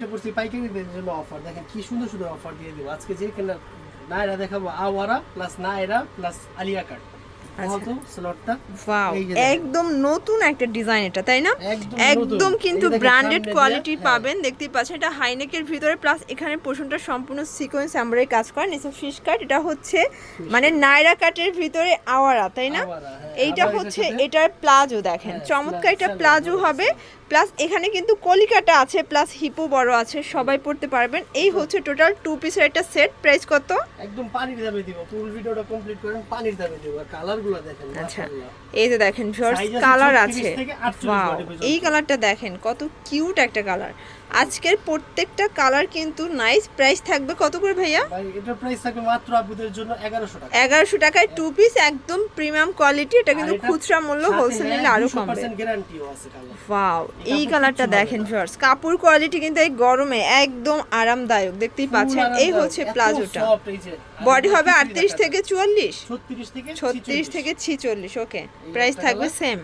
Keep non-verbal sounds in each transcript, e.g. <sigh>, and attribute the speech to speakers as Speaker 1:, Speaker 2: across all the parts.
Speaker 1: চেষ্টা করছি পাইকারিদের জন্য অফার দেখেন কি সুন্দর সুন্দর অফার দিয়ে দিব। আজকে যে কেনা নায়রা দেখাবো, Awara plus Naira plus Alia cut
Speaker 2: আচ্ছা। একদম নতুন একটা ডিজাইন এটা তাই না?
Speaker 1: একদম
Speaker 2: কিন্তু ব্র্যান্ডেড কোয়ালিটি
Speaker 1: হ্যাঁ।
Speaker 2: পাবেন দেখতেই পাচ্ছেন এটা হাইনেকের ভিতরে প্লাস এখানে পোষণটা সম্পূর্ণ সিকোয়েন্স কাজ করা নিচে ফিশ কাট এটা হচ্ছে মানে নাইরা কাটের ভিতরে আওয়ারা তাই না?
Speaker 1: হ্যাঁ।
Speaker 2: এইটা হচ্ছে এটার প্লাজো দেখেন
Speaker 1: হ্যাঁ,
Speaker 2: চমৎকার এটা প্লাজো হবে প্লাস এখানে কিন্তু কলিকাটা আছে প্লাস হিপো বড় আছে সবাই পড়তে পারবেন। এই হচ্ছে টোটাল টু পিসের একটা সেট প্রাইস কত?
Speaker 1: একদম পানির দামে দিব ফুল ভিডিওটা কমপ্লিট করেন পানির দামে দিব। আর কালার
Speaker 2: আচ্ছা। এই যে দেখেন ভিউয়ার্স কালার আছে।
Speaker 1: থেকে 48
Speaker 2: ওয়াও এই কালারটা দেখেন কত কিউট একটা কালার আজকের প্রত্যেকটা কালার কিন্তু নাইস প্রাইস থাকবে। কত করে ভাইয়া?
Speaker 1: ভাই এটার প্রাইস থাকবে মাত্র আপুদের জন্য 1100 টাকা।
Speaker 2: এগারোশো টাকায় টু পিস একদম প্রিমিয়াম কোয়ালিটি এটা কিন্তু খুচরা মূল্য হোলসেল
Speaker 1: হ্যাঁ,
Speaker 2: নিলে আরও
Speaker 1: 200%
Speaker 2: কমবে
Speaker 1: গ্যারান্টিও আছে কালার
Speaker 2: ওয়াও এই কালারটা দেখেন ভিউয়ার্স কাপড় কোয়ালিটি কিন্তু এই গরমে একদম আরামদায়ক দেখতেই পাচ্ছেন? এই হচ্ছে প্লাজোটা বডি হবে আটত্রিশ থেকে চুয়াল্লিশ?
Speaker 1: 36 থেকে
Speaker 2: ছত্রিশ
Speaker 1: 46
Speaker 2: থেকে ছিচল্লিশ ওকে প্রাইস থাকবে। সেম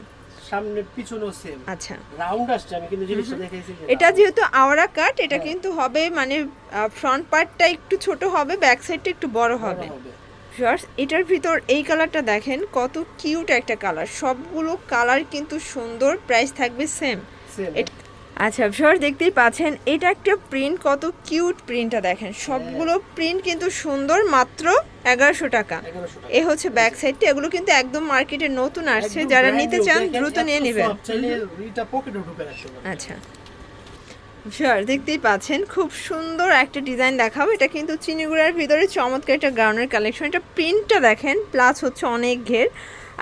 Speaker 1: সামনে পিছনেও সেম
Speaker 2: আচ্ছা।
Speaker 1: রাউন্ড আসছে আমি কিন্তু জিনিসটা দেখাইছি
Speaker 2: এটা যেহেতু আওড়া কাট এটা
Speaker 1: হ্যাঁ।
Speaker 2: কিন্তু হবে মানে ফ্রন্ট পার্টটা একটু ছোট হবে ব্যাক সাইডটা একটু বড় হবে। ভিউয়ার্স এটার ভিতর এই কালারটা দেখেন কত কিউট একটা কালার সবগুলো কালার কিন্তু সুন্দর প্রাইস থাকবে সেম আচ্ছা ভিউয়ার্স দেখতেই পাচ্ছেন এটা একটা প্রিন্ট কত কিউট প্রিন্টটা দেখেন। সবগুলো প্রিন্ট কিন্তু সুন্দর মাত্র এগারোশো টাকা। এ হচ্ছে ব্যাক সাইডটা এগুলো কিন্তু একদম মার্কেটে নতুন আসছে যারা নিতে চান দ্রুত নিয়ে নেবেন। আচ্ছা। শিওর দেখতেই পাচ্ছেন খুব সুন্দর একটা ডিজাইন দেখাবো। এটা কিন্তু চিনিগুড়ার ভিতরে চমৎকার একটা গাউনের কালেকশন এটা প্রিন্টটা দেখেন প্লাস হচ্ছে অনেক ঘের।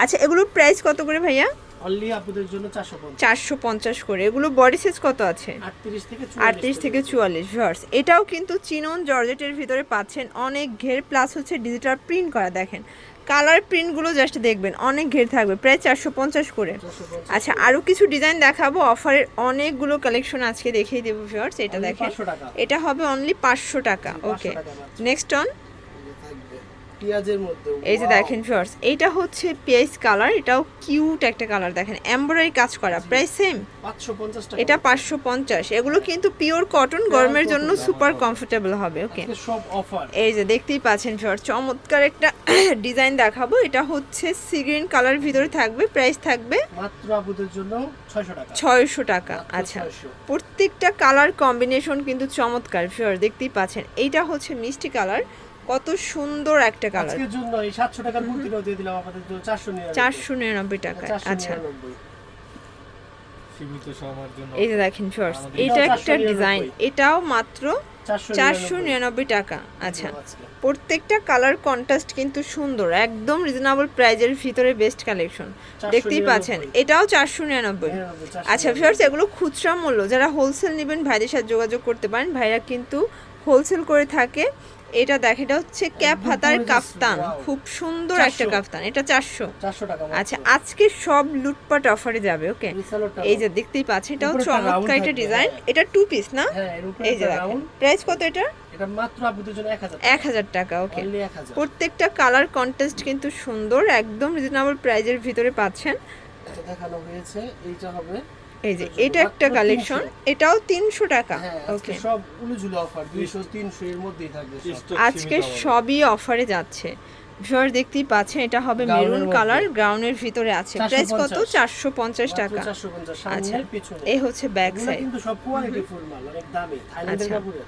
Speaker 2: আচ্ছা এগুলোর প্রাইস কত করে ভাইয়া?
Speaker 1: অনলি আপুদের জন্য 450
Speaker 2: চারশো পঞ্চাশ করে। এগুলো বডি সাইজ কত আছে?
Speaker 1: 38 থেকে
Speaker 2: আটত্রিশ থেকে চুয়াল্লিশ ভার্স এটাও কিন্তু চিনন জর্জেটের ভিতরে পাচ্ছেন অনেক ঘের প্লাস হচ্ছে ডিজিটাল প্রিন্ট করা দেখেন। কালার প্রিন্টগুলো জাস্ট দেখবেন অনেক ঘের থাকবে প্রায় চারশো পঞ্চাশ করে। আচ্ছা আরও কিছু ডিজাইন দেখাবো অফারের অনেকগুলো কালেকশন আজকে দেখিয়ে দেবো ভিউয়ার্স এটা দেখেন। এটা হবে অনলি পাঁচশো টাকা ওকে নেক্সট অন
Speaker 1: পেঁয়াজের মধ্যে।
Speaker 2: এই যে! দেখেন ভিউয়ার্স এইটা হচ্ছে পেঁয়াজ কালার এটাও কিউট একটা কালার দেখেন এমব্রয়ডারি কাজ করা প্রায় সেম
Speaker 1: 550 টাকা।
Speaker 2: এটা পাঁচশো পঞ্চাশ এগুলো কিন্তু পিওর কটন গরমের জন্য সুপার কমফোর্টেবল হবে ওকে
Speaker 1: সব অফার
Speaker 2: এই যে দেখতেই পাচ্ছেন শর্ট চমৎকার একটা <coughs> ডিজাইন দেখাবো এটা হচ্ছে সি গ্রিন কালার ভিতরে থাকবে প্রাইস থাকবে
Speaker 1: মাত্র আপুদের জন্য 600 টাকা।
Speaker 2: ছয়শো টাকা আচ্ছা। প্রত্যেকটা কালার কম্বিনেশন কিন্তু চমৎকার ফিওর দেখতেই পাচ্ছেন। এইটা হচ্ছে মিষ্টি কালার কত সুন্দর একটা কালার
Speaker 1: আজকের জন্য এই 700 টাকার কুর্তিটাও দিয়ে দিলাম আপনাদের জন্য 499
Speaker 2: চারশো নিরানব্বই টাকায় আচ্ছা।
Speaker 3: সীমিত সময়ের জন্য
Speaker 2: এই যে দেখেন শর্টস এটা একটা ডিজাইন এটাও মাত্র
Speaker 1: 499
Speaker 2: চারশো নিরানব্বই টাকা আচ্ছা। প্রত্যেকটা কালার কন্ট্রাস্ট কিন্তু সুন্দর একদম রিজনেবল প্রাইজের ভিতরে বেস্ট কালেকশন দেখতেই পাচ্ছেন এটাও চারশো নিরানব্বই। আচ্ছা
Speaker 1: 499
Speaker 2: এগুলো খুচরা মূল্য যারা হোলসেল নেবেন ভাইদের সাথে যোগাযোগ করতে পারেন ভাইরা কিন্তু হোলসেল করে থাকে। এটা দেখ এটা হচ্ছে ক্যাপ হাতার কাফতান। খুব সুন্দর একটা কাফতান। এটা চারশো।
Speaker 1: 400 টাকা মাত্র।
Speaker 2: আচ্ছা আজকে সব লুটপাট অফারে যাবে ওকে এই যে দেখতেই পাচ্ছেন এটাও চমৎকার একটা ডিজাইন। এটা টু পিস না?
Speaker 1: হ্যাঁ
Speaker 2: এই যে দেখেন। প্রাইস কত এটা?
Speaker 1: এটা মাত্র আপুদের জন্য 1000
Speaker 2: এক হাজার টাকা ওকে প্রত্যেকটা কালার কন্টেস্ট কিন্তু সুন্দর একদম রিজনেবল প্রাইজের ভিতরে পাচ্ছেন।
Speaker 1: দেখানো হয়েছে এইটা হবে
Speaker 2: এই যে এটা একটা কালেকশন এটাও তিনশো টাকা। ওকে
Speaker 1: সব উলুঝুলু অফার 200 300 এর মধ্যেই থাকবে
Speaker 2: আজকে সবই অফারে যাচ্ছে। ভিউয়ার দেখতেই পাচ্ছেন এটা হবে মেরুন কালার গ্রাউন্ডের ভিতরে আছে। প্রাইস কত?
Speaker 1: 450
Speaker 2: চারশো পঞ্চাশ টাকা।
Speaker 1: 450 সামনে
Speaker 2: আচ্ছা
Speaker 1: পিছনে।
Speaker 2: এই হচ্ছে ব্যাক সাইড
Speaker 1: কিন্তু সব কোয়ালিটি ফুল মাল অনেক দামি। থাইল্যান্ডের
Speaker 2: আচ্ছা।
Speaker 1: কাপড়ের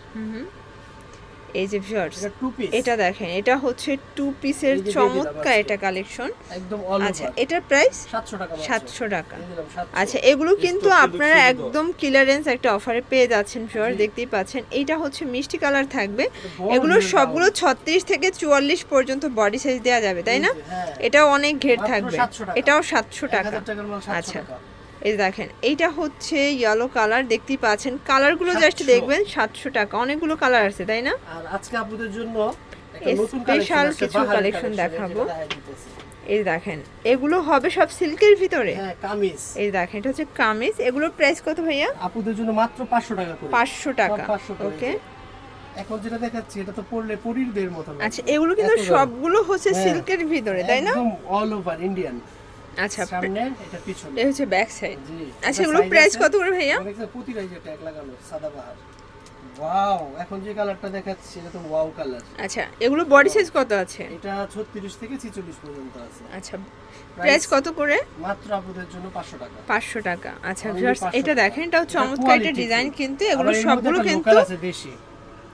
Speaker 2: এই যে ভিউয়ার্স
Speaker 1: এটা
Speaker 2: এটা দেখেন এটা হচ্ছে টু পিসের চমৎকার এটা কালেকশন
Speaker 1: একদম অল
Speaker 2: আচ্ছা এটার প্রাইস
Speaker 1: 700 টাকা মাত্র।
Speaker 2: সাতশো টাকা।
Speaker 1: দিয়ে দিলাম 700
Speaker 2: আচ্ছা এগুলো কিন্তু আপনারা একদম ক্লিয়ারেন্স একটা অফারে পেয়ে যাচ্ছেন
Speaker 1: জি।
Speaker 2: দেখতেই পাচ্ছেন। এইটা হচ্ছে মিষ্টি কালার থাকবে। এগুলো সবগুলো ছত্রিশ থেকে চুয়াল্লিশ পর্যন্ত বডি সাইজ দেওয়া যাবে তাই না?
Speaker 1: হ্যাঁ।
Speaker 2: এটাও অনেক ঘের থাকবে। এটাও সাতশো টাকা।
Speaker 1: 1000 টাকার মাল 700
Speaker 2: আচ্ছা। এই দেখেন এইটা হচ্ছে ইয়েলো কালার দেখতেই পাচ্ছেন। কালারগুলো জাস্ট দেখবেন সাতশো টাকা। অনেকগুলো কালার আছে তাই না?
Speaker 1: আর আজকে আপুদের জন্য নতুন
Speaker 2: Special
Speaker 1: কালেকশন
Speaker 2: দেখাবো। এই দেখেন এগুলো হবে সব সিল্কের ভিতরে?
Speaker 1: হ্যাঁ কামিজ।
Speaker 2: এই দেখেন এটা হচ্ছে কামিজ। এগুলোর প্রাইস কত ভাইয়া?
Speaker 1: আপুদের জন্য মাত্র 500 টাকা করে।
Speaker 2: পাঁচশো টাকা। ওকে
Speaker 1: এখন যেটা দেখাচ্ছি এটা তো পরলে পরীরদের মতো
Speaker 2: আচ্ছা এগুলো কিন্তু সবগুলো হচ্ছে
Speaker 1: হ্যাঁ।
Speaker 2: সিল্কের ভিতরে তাই না?
Speaker 1: একদম অল ওভার ইন্ডিয়ান
Speaker 2: আচ্ছা
Speaker 1: সামনে এটা পিছনে।
Speaker 2: এই হচ্ছে ব্যাক সাইড আচ্ছা এগুলো প্রাইস কত করে ভাইয়া?
Speaker 1: প্রতিটা এই ট্যাগ লাগানো সাদা বাহার ওয়াও এখন যে কালারটা দেখাচ্ছি এটা তো ওয়াও কালার
Speaker 2: আচ্ছা এগুলো বডি সাইজ কত আছে?
Speaker 1: এটা 36 থেকে 46 পর্যন্ত আছে।
Speaker 2: আচ্ছা প্রাইস কত করে?
Speaker 1: মাত্র আপনাদের জন্য 500 টাকা।
Speaker 2: পাঁচশো টাকা। আচ্ছা ভিউয়ার্স এটা দেখেন
Speaker 1: এটা
Speaker 2: চমৎকার একটা ডিজাইন। কিন্তু এগুলো সবগুলো কিন্তু
Speaker 1: আছে দেশি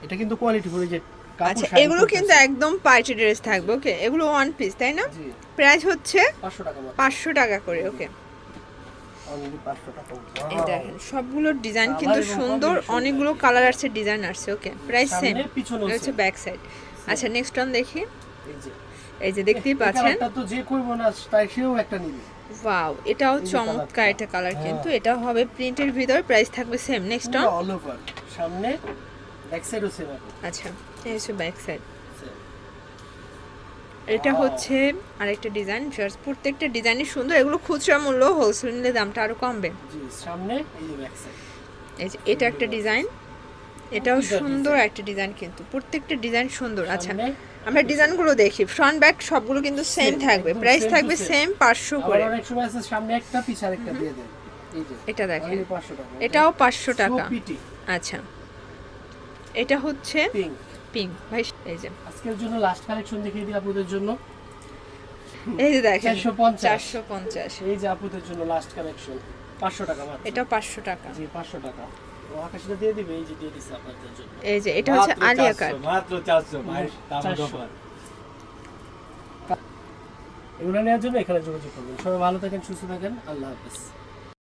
Speaker 1: এটা কিন্তু কোয়ালিটি ফুল যে
Speaker 2: আচ্ছা এগুলো কিন্তু একদম পার্টি ড্রেস থাকবে ওকে? এগুলো ওয়ান পিস তাই না? প্রাইস হচ্ছে
Speaker 1: 500 টাকা মাত্র
Speaker 2: পাঁচশো টাকা করে ওকে?
Speaker 1: অনলি 500 টাকা
Speaker 2: এই
Speaker 1: Wow!
Speaker 2: দেখেন সবগুলোর ডিজাইন কিন্তু সুন্দর অনেকগুলো কালার আসছে ডিজাইন আসছে ওকে? প্রাইস সেম হচ্ছে ব্যাক সাইড আচ্ছা নেক্সট ওয়ান দেখি।
Speaker 1: এই যে।
Speaker 2: দেখতেই পাচ্ছেন।
Speaker 1: তো যে কইব না তাই সেও একটা নিবে।
Speaker 2: ওয়াও এটাও চমৎকার। একটা কালার
Speaker 1: হ্যাঁ।
Speaker 2: কিন্তু এটা হবে প্রিন্টের ভিতর প্রাইস থাকবে সেম নেক্সট
Speaker 1: অল ওভার সামনে ব্যাক সাইডও সেম
Speaker 2: আচ্ছা এই হচ্ছে ব্যাক সাইড এটা হচ্ছে আরেকটা ডিজাইন জাস্ট প্রত্যেকটা ডিজাইনই সুন্দর। এগুলো খুচরা মূল্য হোলসেল নিলে দামটা আরও কমবে।
Speaker 1: সামনে এই যে ব্যাক সাইড
Speaker 2: এই যে এটা একটা ডিজাইন এটাও সুন্দর একটা ডিজাইন কিন্তু। প্রত্যেকটা ডিজাইন সুন্দর। আচ্ছা আমরা ডিজাইনগুলো দেখি। ফ্রন্ট ব্যাক সবগুলো কিন্তু সেম থাকবে। প্রাইস থাকবে সেম পাঁচশো করে।
Speaker 1: অনেক সময় আছে সামনে একটা দিয়ে
Speaker 2: এটা দেখেন।
Speaker 1: only 500 টাকা।
Speaker 2: এটাও পাঁচশো টাকা। আচ্ছা। এটা হচ্ছে
Speaker 1: পিঙ্ক
Speaker 2: পিঙ্ক ভাই এই যে।
Speaker 1: আজকের জন্য লাস্ট কালেকশন দেখিয়ে দিই আপুদের জন্য।
Speaker 2: এই যে দেখেন
Speaker 1: 450
Speaker 2: চারশো পঞ্চাশ।
Speaker 1: এই যে আপুদের জন্য লাস্ট কালেকশন 500 টাকা মাত্র।
Speaker 2: এটা পাঁচশো টাকা।
Speaker 1: জি 500 টাকা। আকাশটা দিয়ে দিবে এই যে দিয়ে দিছে আপনাদের জন্য।
Speaker 2: এই যে এটা হচ্ছে আলিয়া কাট
Speaker 3: মাত্র চারশো ভাই দাম
Speaker 1: 400 এগুলো নেওয়ার জন্য এখানে যোগাযোগ করবেন। সবাই ভালো থাকেন সুস্থ থাকেন। আল্লাহ হাফেজ।